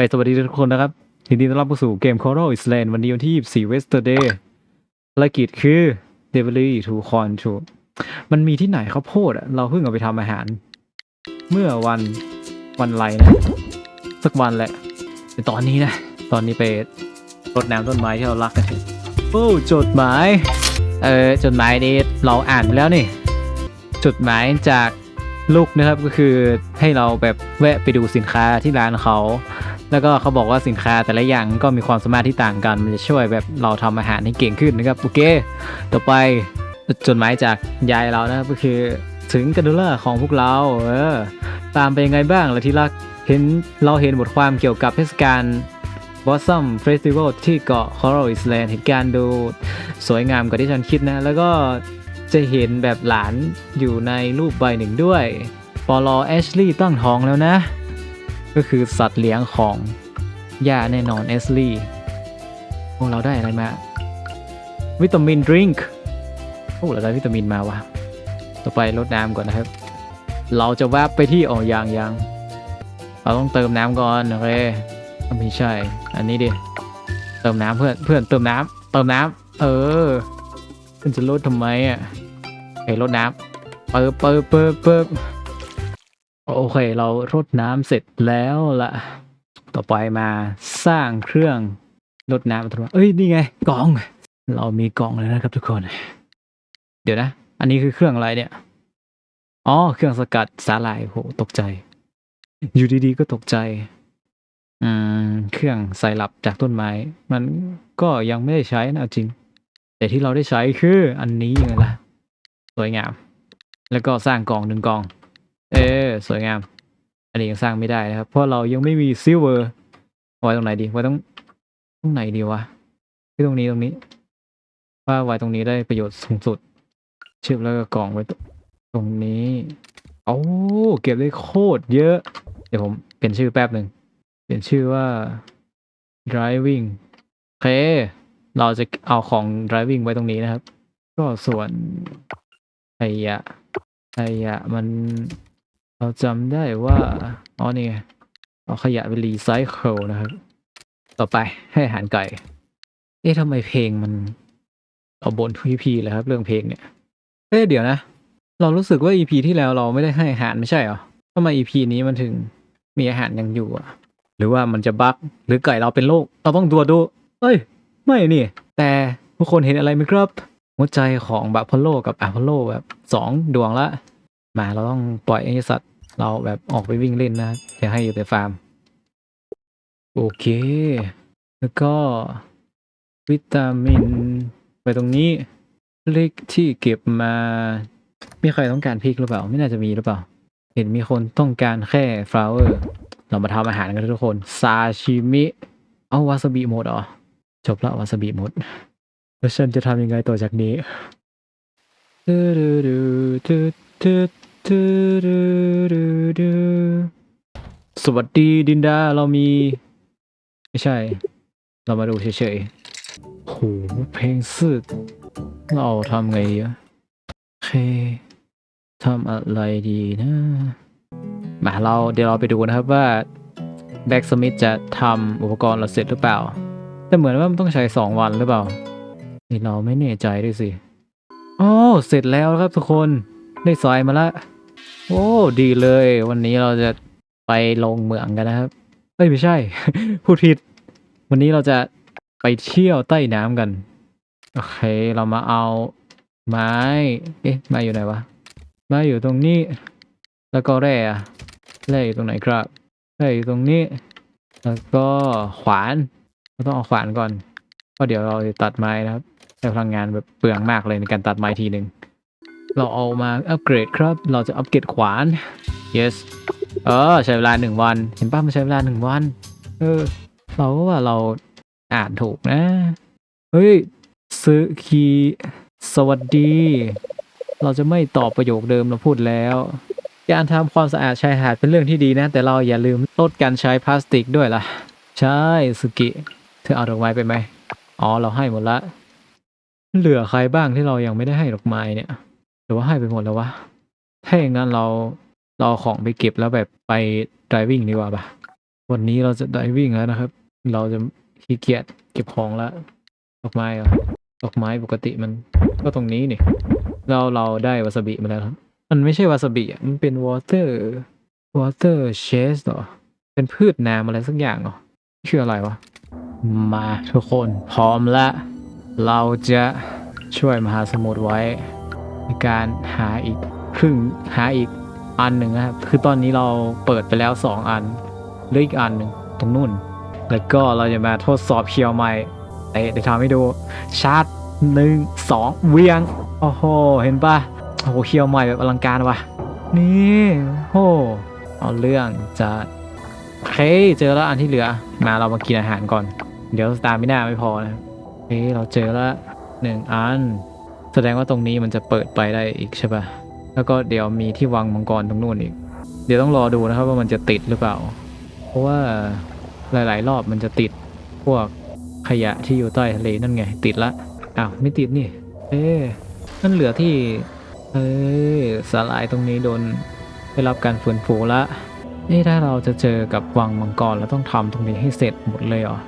ไปสวัสดีทุกคนนะครับยินดีต้อนรับเข้าสู่เกม Coral Island วันนี้วันที่ 24 Westerday ภารกิจคือ Delivery to c o n t r o มันมีที่ไหนข้าวโพดอะเราเพิ่งเอาไปทำอาหาร เมื่อวันวันไรนะ สักวันแหละแต่ตอนนี้นะ ตอนนี้ไปรดน้ำต้นไม้ที่เรารักกันโอ้จดหมาย เออจดหมายนี้เราอ่านไปแล้วนี่ จดหมายจาก ลูกนะครับก็คือให้เราแบบแวะไปดูสินค้าที่ร้านเขา แล้วก็เขาบอกว่าสินค้าแต่ละอย่างก็มีความสามารถที่ต่างกัน มันจะช่วยแบบเราทำอาหารให้เก่งขึ้นนะครับโอเค ต่อไปจดหมายจากยายเรานะครับก็คือถึงกันดูล่าของพวกเราเออตามไปยังไงบ้างล่ะที่รักเห็นเราเห็นบทความเกี่ยวกับเทศกาล Blossom Festival ที่เกาะ Coral Island เหตุการณ์ดูสวยงามกว่าที่ฉันคิดนะ แล้วก็ จะเห็นแบบหลานอยู่ในรูปใบหนึ่งด้วย ปอลอแอชลีย์ตั้งท้องแล้วนะ ก็คือสัตว์เลี้ยงของย่าแน่นอนแอชลีย์พวกเราได้อะไรมา วิตามินดริงก์โอ้เราได้วิตามินมาวะต่อไปลดน้ำก่อนนะครับ เราจะแวบไปที่อ๋อยางยางเราต้องเติมน้ำก่อนโอเคไม่ใช่ อันนี้ดิ เติมน้ำเพื่อนเพื่อนเติมน้ำเติมน้ำเออ เพื่อนจะลดทำไมอะเฮ้ยลดน้ำเปิบเปิบเปิบเปิบโอเค เรารดน้ำเสร็จแล้วล่ะ ต่อไปมาสร้างเครื่องรดน้ำอัตโนมัติเอ้ย นี่ไงกล่อง เรามีกล่องเลยนะครับทุกคน เดี๋ยวนะ อันนี้คือเครื่องอะไรเนี่ย อ๋อ เครื่องสกัดสาหร่ายโหตกใจ อยู่ดีๆ ก็ตกใจ อืม เครื่องใส่หลับจากต้นไม้ มันก็ยังไม่ได้ใช้นะจริง แต่ที่เราได้ใช้คืออันนี้ยังไงล่ะ สวยงาม แล้วก็สร้างกล่องหนึ่งกล่อง เออสวยงาม อันนี้ยังสร้างไม่ได้นะครับ เพราะเรายังไม่มีซิลเวอร์ไว้ตรงไหนดีไว้ตรงตรงไหนดีวะที่ตรงนี้ตรงนี้ ว่าไว้ตรงนี้ได้ประโยชน์สูงสุดเชื่อมแล้วก็กล่องไว้ตตรงนี้โอ้เก็บได้โคตรเยอะ เดี๋ยวผมเปลี่ยนชื่อแป๊บหนึ่งเปลี่ยนชื่อว่า driving โอเค เราจะเอาของ driving ไว้ตรงนี้นะครับ ก็ส่วนขยะขยะมันเราจำได้ว่า อ๋อนี่ไงเอาขยะไปรีไซเคิลนะครับ ต่อไปให้อาหารไก่ เอ๊ะทำไมเพลงมัน เอาบนทุพีเลยครับ เรื่องเพลงเนี่ย เอ๊ะเดี๋ยวนะ เรารู้สึกว่า EP ที่แล้วเราไม่ได้ให้อาหารไม่ใช่เหรอทำไม EP นี้มันถึงมีอาหารยังอยู่อะหรือว่ามันจะบั๊กหรือไก่เราเป็นโรคเราต้องตรวจดูเอ้ย ไม่นี่ แต่ทุกคนเห็นอะไรไหมครับ หัวใจของบัพพโลกับอะพอลโลแบบสองดวงละ มาเราต้องปล่อยไอ้สัตว์ เราแบบออกไปวิ่งเล่นนะอย่าให้อยู่แต่ฟาร์ม โอเค แล้วก็ วิตามิน ไปตรงนี้พริกที่เก็บมา มีใครต้องการพริกหรือเปล่า ไม่น่าจะมีหรือเปล่า เห็นมีคนต้องการแค่ฟลาวเวอร์ เรามาทำอาหารกันทุกคน ซาชิมิ เอาวาซาบิหมดเหรอ จบละวาสาบิหมด แล้วฉันจะทำยังไงต่อจากนี้สวัสดีดินดาเรามี ไม่ใช่ เรามาดูเฉยๆโหเพลงสืดเราทำไงอะโอเคทำอะไรดีนะมาเราเดี๋ยวเราไปดูนะครับว่าแบ็กสมิธจะทำอุปกรณ์เราเสร็จหรือเปล่า แต่เหมือนว่ามันต้องใช้สองวันหรือเปล่านี่เราไม่แน่ใจด้วยสิโอ้เสร็จแล้วครับทุกคนได้ซอยมาละโอ้ดีเลย วันนี้เราจะไปลงเมืองกันนะครับเอ้ยไม่ใช่ พูดผิด วันนี้เราจะไปเที่ยวใต้น้ำกัน โอเค เรามาเอาไม้ เอ๊ะไม้อยู่ไหนวะไม้อยู่ตรงนี้ แล้วก็แร่แร่อยู่ตรงไหนครับแร่อยู่ตรงนี้ แล้วก็ขวาน เราต้องเอาขวานก่อนเพราะเดี๋ยวเราตัดไม้นะครับใช้พลังงานแบบเปลืองมากเลยในการตัดไม้ทีหนึ่งเราเอามาอัปเกรดครับ เราจะอัปเกรดขวาน yes เออใช้เวลาหนึ่งวัน เห็นป่ะมันใช้เวลาหนึ่งวัน เออ เราก็ว่าเราอ่านถูกนะ เฮ้ยซื้อคีสวัสดี เราจะไม่ตอบประโยคเดิมเราพูดแล้ว การทำความสะอาดชายหาดเป็นเรื่องที่ดีนะ แต่เราอย่าลืมลดการใช้พลาสติกด้วยล่ะ ใช่สุกิ ธอเอาดอกไม้ไปไหม อ๋อ เราให้หมดละ เหลือใครบ้างที่เรายังไม่ได้ให้ดอกไม้เนี่ย หรือว่าให้ไปหมดแล้ววะ ถ้าอย่างนั้นเรา เราเอาของไปเก็บแล้วแบบไป driving ดีกว่าปะวันนี้เราจะได้วิ่งแล้วนะครับ เราจะขี้เกียจเก็บของละ ดอกไม้เหรอ ดอกไม้ปกติมันก็ตรงนี้นี่เราเราได้วาซาบิมาแล้วครับ มันไม่ใช่วาซาบิอะมันเป็น water water chase เหรอ เป็นพืชน้ำอะไรสักอย่างเหรอ ชื่ออะไรวะ มาทุกคนพร้อมละ เราจะช่วยมหาสมุทรไว้ ในการหาอีกครึ่งหาอีกอันหนึ่งนะครับ คือตอนนี้เราเปิดไปแล้วสองอันเหลืออีกอันหนึ่งตรงนู่น แล้วก็เราจะมาทดสอบเคียวใหม่เอ้ยเดี๋ยวทำให้ดูชาร์จหนึ่งสองเวียง โอ้โห เห็นปะโอ้โหเคียวใหม่แบบอลังการว่ะ นี่โอ้เอาเรื่องจะโอเคเจอแล้วอันที่เหลือ มาเรามากินอาหารก่อน เดี๋ยวสตาร์ไม่น่าไม่พอนะโอเคเราเจอล้วหนึ่งอัน แสดงว่าตรงนี้มันจะเปิดไปได้อีกใช่ปะแล้วก็เดี๋ยวมีที่วังมังกรตรงนู้นอีก เดี๋ยวต้องรอดูนะครับว่ามันจะติดหรือเปล่า เพราะว่าหลาย ๆ รอบมันจะติดพวกขยะที่อยู่ใต้ทะเลนั่นไง ติดละ อ้าวไม่ติดนี่ เอ๊นั่นเหลือที่ เอ้ยสลายตรงนี้โดนได้รับการฟื้นฟูละนี่ถ้าเราจะเจอกับวังมังกรเราต้องทำตรงนี้ให้เสร็จหมดเลยเหรอ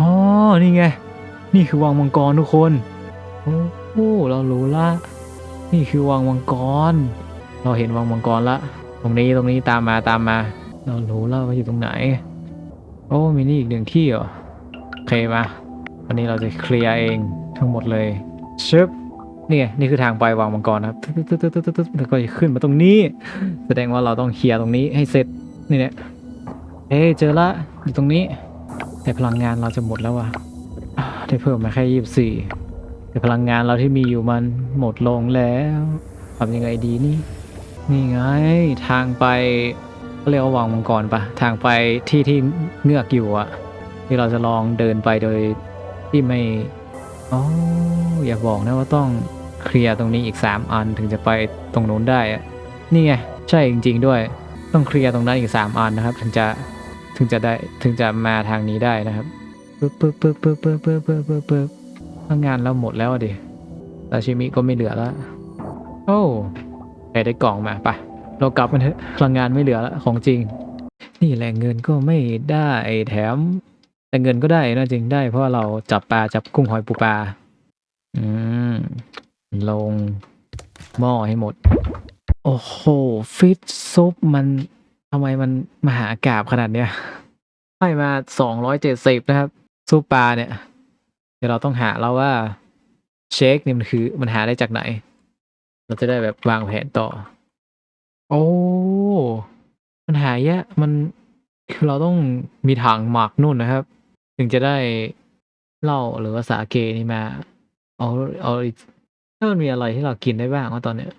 อ๋อ นี่ไง นี่คือวังมังกรทุกคน โอ้โหเรารู้ละ นี่คือวังมังกร เราเห็นวังมังกรละ ตรงนี้ตรงนี้ตามมาตามมา เรารู้แล้วว่าอยู่ตรงไหน โอ้มีนี่อีกหนึ่งที่เหรอโอเคมาวันนี้เราจะเคลียร์เองทั้งหมดเลยชึบนี่ไงนี่คือทางไปวังมังกรนะครับตึ๊ดตึ๊ดตึ๊ดตึ๊ดตึ๊ดแล้วก็จะขึ้นมาตรงนี้ แสดงว่าเราต้องเคลียร์ตรงนี้ให้เสร็จนี่เนี่ยเอ้เจอละอยู่ตรงนี้ แต่พลังงานเราจะหมดแล้ววะได้เพิ่มมาแค่ยี่สิบสี่แต่พลังงานเราที่มีอยู่มันหมดลงแล้วทำยังไงดีนี่ นี่ไง ทางไปเขาเรียกว่าวังมังกรปะทางไปที่ที่เงือกอยู่อะที่เราจะลองเดินไปโดยที่ไม่อ๋ออย่าบอกนะว่าต้องเคลียร์ตรงนี้อีกสามอันถึงจะไปตรงนู้นได้อะนี่ไงใช่จริง ๆ ด้วย ต้องเคลียร์ตรงนั้นอีกสามอันนะครับ ถึงจะ ถึงจะได้ถึงจะมาทางนี้ได้นะครับปึ๊บปึ๊บปึ๊บปึ๊บปึ๊บปึ๊บปึ๊บปึ๊บปึ๊บงานเราหมดแล้วดิซาชิมิก็ไม่เหลือแล้วโอ้ไปได้กล่องมาไปะเรากลับมันเถอะพลังงานไม่เหลือแล้วของจริง นี่แหล่งเงินก็ไม่ได้แถม แต่เงินก็ได้นะจริงได้เพราะเราจับปลาจับกุ้งหอยปูปลาอืมลงหม้อให้หมด โอ้โห ฟิตซุปมัน ทำไมมันมหากาบขนาดเนี้ยให้มาสองร้อยเจ็ดสิบนะครับซุปปลาเนี่ย เดี๋ยวเราต้องหาแล้วว่า เชคเนี่ยมันคือมันหาได้จากไหน เราจะได้แบบวางแผนต่อ โอ้มันหายะมันคือเราต้องมีถังหมักนู่นนะครับ ถึงจะได้เหล้าหรือว่าสาเกนี่มา เอาเอาอีกถ้ามันมีอะไรที่เรากินได้บ้างว่าตอนเนี้ย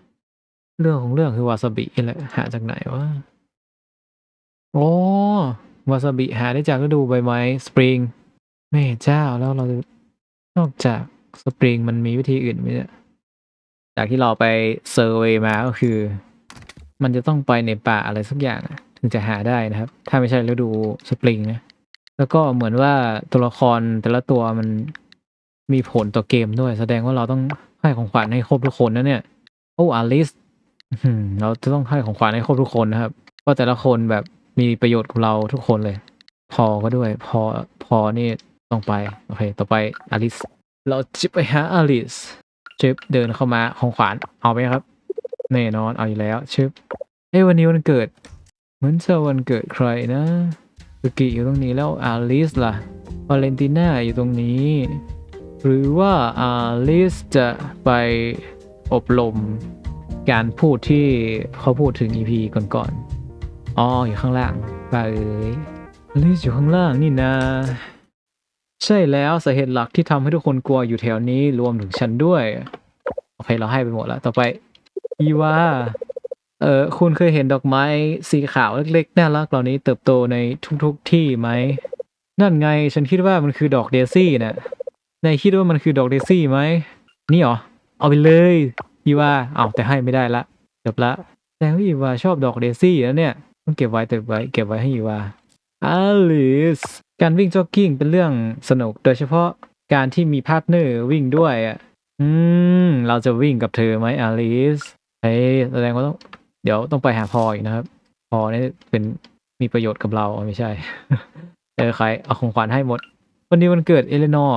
เรื่องของเรื่องคือวาซาบินี่แหละหาจากไหนวะ โอ้วาซาบิหาได้จากฤดูใบไม้สปริงแม่เจ้าแล้วเราจะนอกจากสปริงมันมีวิธีอื่นไหมเนี่ยจากที่เราไปเซอร์เวยมาก็คือ มันจะต้องไปในป่าอะไรสักอย่างถึงจะหาได้นะครับ ถ้าไม่ใช่ฤดูสปริงนะแล้วก็เหมือนว่าตัวละครแต่ละตัวมันมีผลต่อเกมด้วย แสดงว่าเราต้องให้ของขวัญให้ครบทุกคนนะเนี่ยโอ้อลิสเราจะต้องให้ของขวัญให้ครบทุกคนนะครับเพราะแต่ละคนแบบ มีประโยชน์กับเราทุกคนเลย พอก็ด้วย พอพอนี่ต้องไป โอเค ต่อไปอลิส เราจะไปหาอลิสชึบเดินเข้ามาของขวัญเอาไหมครับ แน่นอนเอาอยู่แล้วชึบเอ้ยวันนี้วันเกิด เหมือนจะวันเกิดใครนะสุกิอยู่ตรงนี้แล้วอาลิสล่ะวาเลนติน่าอยู่ตรงนี้ หรือว่าอาลิสจะไปอบรมการพูดที่เขาพูดถึง EP ก่อนๆ อ๋ออยู่ข้างล่างป่าเอ๋ยลิสอยู่ข้างล่างนี่นะ ใช่แล้วสาเหตุหลักที่ทำให้ทุกคนกลัวอยู่แถวนี้รวมถึงฉันด้วย โอเค เราให้ไปหมดแล้วต่อไปอีว่าเออคุณเคยเห็นดอกไม้สีขาวเล็กๆ น่ารักเหล่านี้เติบโตในทุกๆที่ไหม นั่นไงฉันคิดว่ามันคือดอกเดซี่น่ะนายคิดว่ามันคือดอกเดซี่ไหม นี่เหรอ เอาไปเลยอีว่าเอาแต่ให้ไม่ได้ละจบละแต่ว่าอีว่าชอบดอกเดซี่แล้วเนี่ย ต้องเก็บไว้เก็บไว้เก็บไว้ให้อีวาอลิสการวิ่งจ็อกกิ้งเป็นเรื่องสนุก โดยเฉพาะการที่มีพาร์ทเนอร์วิ่งด้วยอะอืม เราจะวิ่งกับเธอไหมอลิสเฮ้แสดงว่าต้อง เดี๋ยวต้องไปหาพออีกนะครับ พอนี่เป็นมีประโยชน์กับเราไม่ใช่ เออใครเอาของขวัญให้หมด วันนี้วันเกิดเอเลนอร์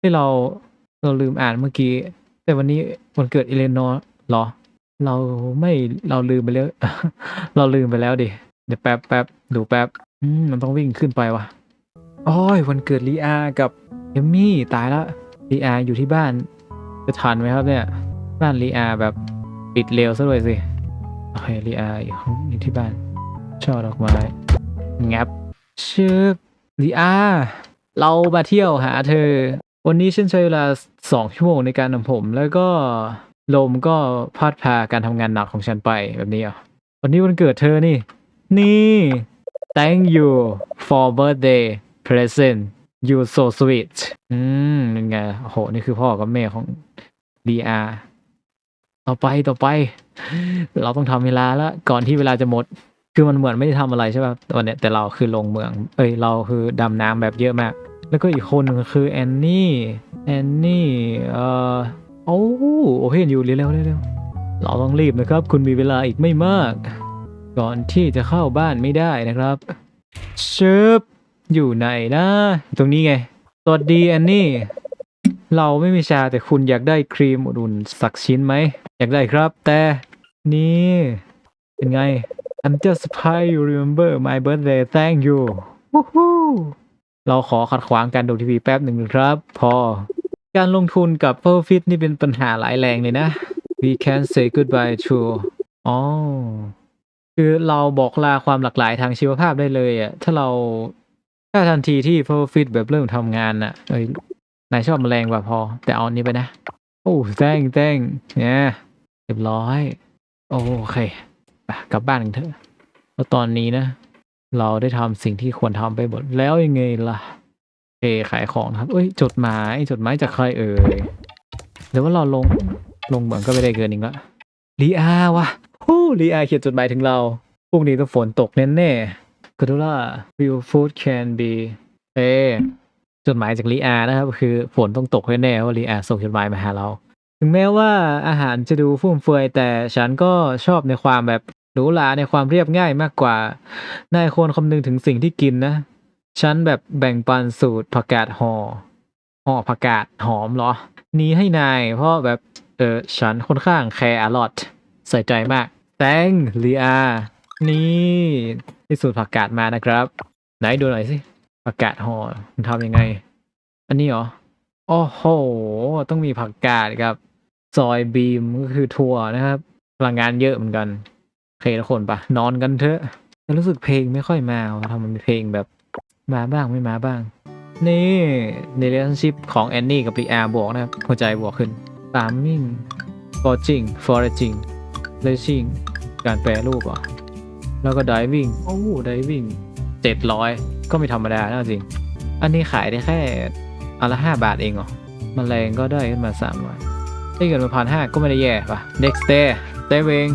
ที่เราเราลืมอ่านเมื่อกี้ แต่วันนี้วันเกิดเอเลนอร์เหรอ เราไม่เราลืมไปแล้ว เราลืมไปแล้วดิเดี๋ยวแป๊บแป๊บดูแป๊บมมันต้องวิ่งขึ้นไปวะโอ้ยวันเกิดลีอากับเอมมี่ตายแล้วลีอาอยู่ที่บ้าน จะทันไหมครับเนี่ยบ้านลีอาแบบปิดเร็วซะด้วยสิโอเคลีอาอยู่อยู่ที่บ้านช่อดอกไม้งับชื่อลีอาเรามาเที่ยวหาเธอ วันนี้ฉันใช้เวลาสองชั่วโมงในการทำผม แล้วก็ ลมก็พัดพาการทำงานหนักของฉันไปแบบนี้อะวันนี้วันเกิดเธอนี่ นี่ thank you for birthday present you so sweet อืมเป็นไงโอ้โห นี่คือพ่อกับแม่ของดีอาต่อไปต่อไป เราต้องทำเวลาแล้ว ก่อนที่เวลาจะหมด คือมันเหมือนไม่ได้ทำอะไรใช่ป่ะตอนเนี้ยแต่เราคือลงเมือง เอ้ย เราคือดำน้ำแบบเยอะมาก แล้วก็อีกคนหนึ่งคือแอนนี่ แอนนี่ เอ่อ อ้โอเห็นอยู่เร็วๆเร็วๆเราต้องรีบนะครับ คุณมีเวลาอีกไม่มาก ก่อนที่จะเข้าบ้านไม่ได้นะครับชึบอยู่ไหนนะ ตรงนี้ไงสวัสดีแอนนี่ เราไม่มีชาแต่คุณอยากได้ครีมอุ่นสักชิ้นไหม อยากได้ครับ แต่นี่ เป็นไง I'm just surprised you remember my birthday thank you เราขอขัดขวางการดูทีวีแป๊บหนึ่งครับ พอ การลงทุนกับ Profit นี่เป็นปัญหาหลายแรงเลยนะ We can say goodbye to อ๋อ คือเราบอกลาความหลากหลายทางชีวภาพได้เลยอะถ้าเราถ้าทันทีที่ Profit แบบเริ่มทำงานอะเอ้ยนายชอบแมลงว่าพอ แต่เอาอันนี้ไปนะ โอ้แต้งแต้งเนี่ยเรียบร้อย โอเคกลับบ้านกันเถอะแล้วตอนนี้นะ เราได้ทำสิ่งที่ควรทำไปหมดแล้วยังไงล่ะ เอขายของนะครับเอ้ยจดหมายจดหมายจากใครเอ่ยเดี๋ยวว่าเราลงลงเหมืองก็ไม่ได้เกินอีกละลีอาวะฮู้ลีอาเขียนจดหมายถึงเราพรุ่งนี้ต้องฝนตกแน่ๆกระดูล่า real food can be เอจดหมายจากลีอานะครับ คือฝนต้องตกแน่ๆเพราะลีอาส่งจดหมายมาหาเรา ถึงแม้ว่าอาหารจะดูฟุ่มเฟือยแต่ฉันก็ชอบในความแบบหรูหราในความเรียบง่ายมากกว่านายควรคำนึงถึงสิ่งที่กินนะ ฉันแบบแบ่งปันสูตรผักกาดห่อห่อผักกาดหอมเหรอ นี้ให้นายเพราะแบบ เออฉันค่อนข้างแคร์อลอตใส่ใจมาก แตงลีอา นี่ที่สูตรผักกาดมานะครับ ไหนดูหน่อยสิผักกาดห่อมันทำยังไง อันนี้เหรอโอ้โห ต้องมีผักกาดกับ ซอยบีมก็คือถั่วนะครับพลังงานเยอะเหมือนกันโอเคทุกคนปะนอนกันเถอะแต่รู้สึกเพลงไม่ค่อยมาว่ะทำไมมีเพลงแบบ มาบ้างไม่มาบ้าง นี่ ใน relationship ของแอนนี่กับลีอาบวกนะครับหัวใจบวกขึ้น farming foraging foraging racing การแปรรูปอะแล้วก็ diving โอ้ diving เจ็ดร้อยก็ไม่ธรรมดานะจริง อันนี้ขายได้แค่อันละห้าบาทเองเหรอมแมลงก็ได้ขึ้นมาสามร้อยได้เงินมาพันห้าก็ไม่ได้แย่ป่ะ next day เต้เอง